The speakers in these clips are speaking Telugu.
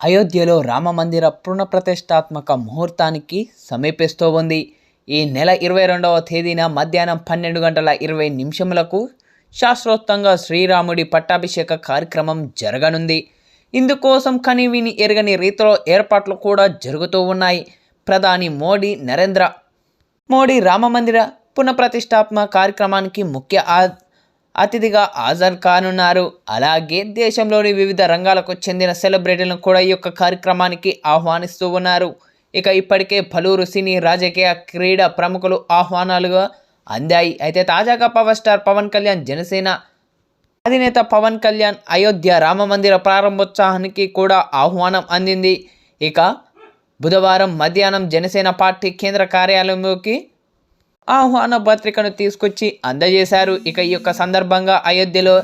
అయోధ్యలో రామమందిర పునఃప్రతిష్టాత్మక ముహూర్తానికి సమీపిస్తూ ఉంది. ఈ నెల ఇరవై రెండవ తేదీన మధ్యాహ్నం పన్నెండు గంటల ఇరవై నిమిషములకు శాస్త్రోక్తంగా శ్రీరాముడి పట్టాభిషేక కార్యక్రమం జరగనుంది. ఇందుకోసం కనివిని ఎరగని రీతిలో ఏర్పాట్లు కూడా జరుగుతూ ఉన్నాయి. ప్రధాని మోడీ నరేంద్ర మోడీ రామమందిర పునఃప్రతిష్టాత్మక కార్యక్రమానికి ముఖ్య అతిథిగా హాజరు కానున్నారు. అలాగే దేశంలోని వివిధ రంగాలకు చెందిన సెలబ్రిటీలను కూడా ఈ యొక్క కార్యక్రమానికి ఆహ్వానిస్తూ ఉన్నారు. ఇక ఇప్పటికే పలువురు సినీ రాజకీయ క్రీడా ప్రముఖులు ఆహ్వానాలుగా అందాయి. అయితే తాజాగా పవర్ స్టార్ పవన్ కళ్యాణ్ జనసేన అధినేత పవన్ కళ్యాణ్ అయోధ్య రామమందిర ప్రారంభోత్సవానికి కూడా ఆహ్వానం అందింది. ఇక బుధవారం మధ్యాహ్నం జనసేన పార్టీ కేంద్ర కార్యాలయంలోకి ఆహ్వాన పత్రికను తీసుకొచ్చి అందజేశారు. ఇక ఈ యొక్క సందర్భంగా అయోధ్యలో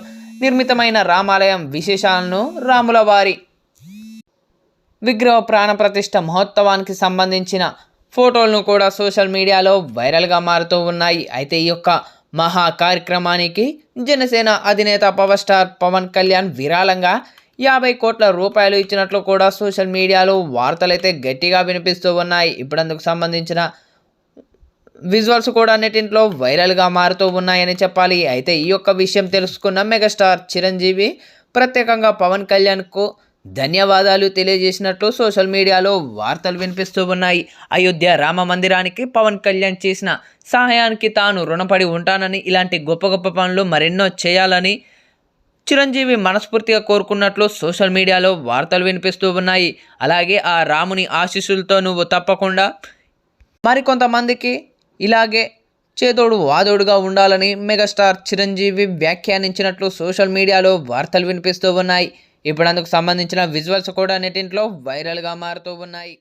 నిర్మితమైన రామాలయం విశేషాలను రాముల వారి విగ్రహ ప్రాణప్రతిష్ఠ మహోత్సవానికి సంబంధించిన ఫోటోలను కూడా సోషల్ మీడియాలో వైరల్గా మారుతూ ఉన్నాయి. అయితే ఈ యొక్క మహా కార్యక్రమానికి జనసేన అధినేత పవర్ స్టార్ పవన్ కళ్యాణ్ విరాళంగా యాభై కోట్ల రూపాయలు ఇచ్చినట్లు కూడా సోషల్ మీడియాలో వార్తలైతే గట్టిగా వినిపిస్తూ ఉన్నాయి. ఇప్పుడు అందుకు సంబంధించిన విజువల్స్ కూడా అన్నిటింట్లో వైరల్గా మారుతూ ఉన్నాయని చెప్పాలి. అయితే ఈ యొక్క విషయం తెలుసుకున్న మెగాస్టార్ చిరంజీవి ప్రత్యేకంగా పవన్ కళ్యాణ్కు ధన్యవాదాలు తెలియజేసినట్లు సోషల్ మీడియాలో వార్తలు వినిపిస్తూ ఉన్నాయి. అయోధ్య రామ మందిరానికి పవన్ కళ్యాణ్ చేసిన సహాయానికి తాను రుణపడి ఉంటానని ఇలాంటి గొప్ప గొప్ప పనులు మరెన్నో చేయాలని చిరంజీవి మనస్ఫూర్తిగా కోరుకున్నట్లు సోషల్ మీడియాలో వార్తలు వినిపిస్తూ ఉన్నాయి. అలాగే ఆ రాముని ఆశీస్సులతో నువ్వు తప్పకుండా మరికొంతమందికి ఇలాగే చేదోడు వాదోడుగా ఉండాలని మెగాస్టార్ చిరంజీవి వ్యాఖ్యానించినట్లు సోషల్ మీడియాలో వార్తలు వినిపిస్తూ ఉన్నాయి. ఇప్పుడు అందుకు సంబంధించిన విజువల్స్ కూడా నెటింట్లో వైరల్గా మారుతూ ఉన్నాయి.